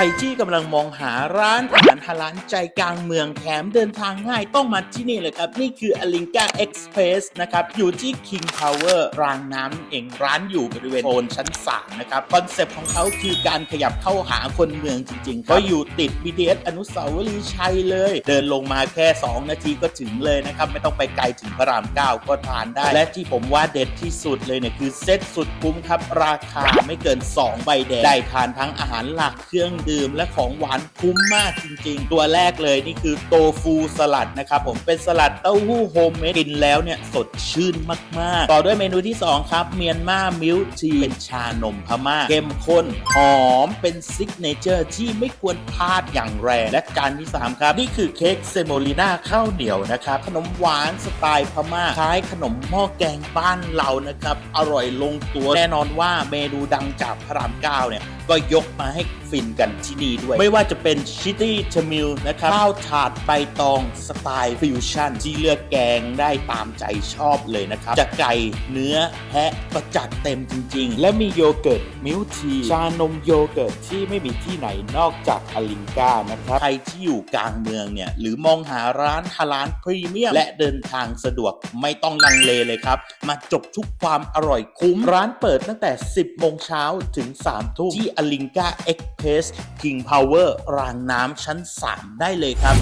รที่กำลังมองหาร้านอาหารฮาลาลใจกลางเมืองแถมเดินทางง่ายต้องมาที่นี่เลยครับ นี่คืออลิงกาเอ็กซ์เพรสนะครับ อยู่ที่ King Power รางน้ำเองร้านอยู่บริเวณโซนชั้น 3 นะครับ คอนเซปต์ของเขาคือการขยับเข้าหาคนเมืองจริงๆ ก็อยู่ติด BTS อนุสาวรีย์ชัยเลย เดินลงมาแค่ 2 นาทีก็ถึงเลยนะครับ ไม่ต้องไปไกลถึงพระราม 9 ก็ทานได้ และที่ผมว่าเด็ดที่สุดเลยเนี่ยคือเซ็ตสุดคุ้มครับราคาไม่เกิน 2 ใบแดงได้ทานทั้งอาหารหลักเครื่องดื่มและของหวานคุ้มมากจริง ๆ ตัวแรกเลยนี่คือโตฟูสลัดนะครับผมเป็นสลัดเต้าหู้โฮมเมดกินแล้วเนี่ยสดชื่นมากๆ ต่อด้วยเมนูที่ 2 ครับ เมียนมามิลทีเป็นชานมพม่าเข้มข้นหอมเป็นซิกเนเจอร์ที่ไม่ควรพลาดอย่างแรงและจานที่ 3 ครับ นี่คือเค้กเซโมลิน่าข้าวเหนียวนะครับ ขนมหวานสไตล์พม่าคล้ายขนมหม้อแกงบ้านเรานะครับ อร่อยลงตัวแน่นอนว่าเมนูดังจากพระรามเก้าเนี่ย ก็ยกมาให้ฟินกันที่นี่ด้วย ไม่ว่าจะเป็นชิตตี้ชมิลนะครับข้าวถาดใบตองสไตล์ฟิวชั่น ที่เลือกแกงได้ตามใจชอบเลยนะครับ จะไก่เนื้อแพะก็จัดเต็มจริง ๆ และมีโยเกิร์ตมิลทีชานมโยเกิร์ตที่ไม่มีที่ไหนนอกจากอลิงกานะครับใครที่อยู่กลางเมืองเนี่ยหรือมองหาร้านฮาลาลพรีเมียมและเดินทางสะดวกไม่ต้องลังเลเลยครับ มาจบทุกความอร่อยคุ้ม ร้านเปิดตั้งแต่ 10โมงเช้าถึง3ทุ่มที่ออลิงกาเอ็กเพสคิงพาวเวอร์รางน้ำชั้น 3 ได้เลยครับ